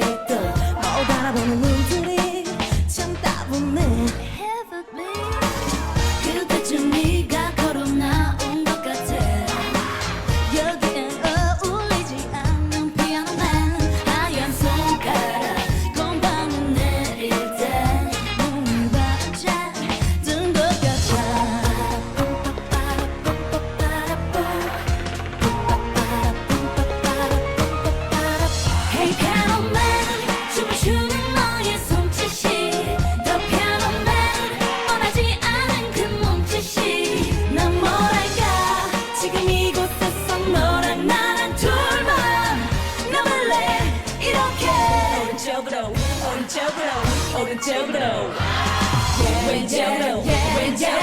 아직도 못 알아보는 눈들이 참 따분해. 그 오른쪽으로 오른쪽으로 왼쪽으로 왼쪽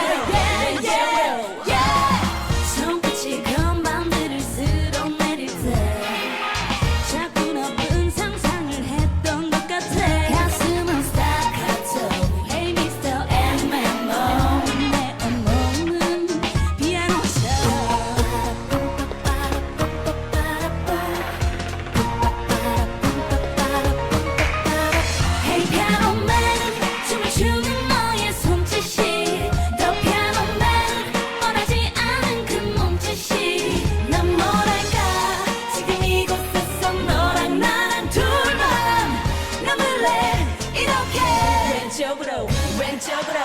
왼쪽으로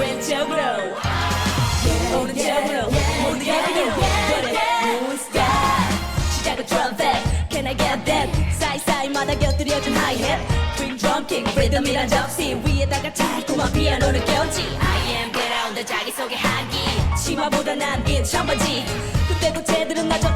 왼쪽으로 오른쪽으로 모두 여기로 시작은 트럼펫 Can I get that? 사이사이마다 곁들여진 하이햇 Bring drum kick 리듬이란 접시. 위에다가 달콤한 피아노를 꼈지. I am get out 내 자기소개 하기. 치마보다 난긴 청바지 그때도 쟤들은 나좋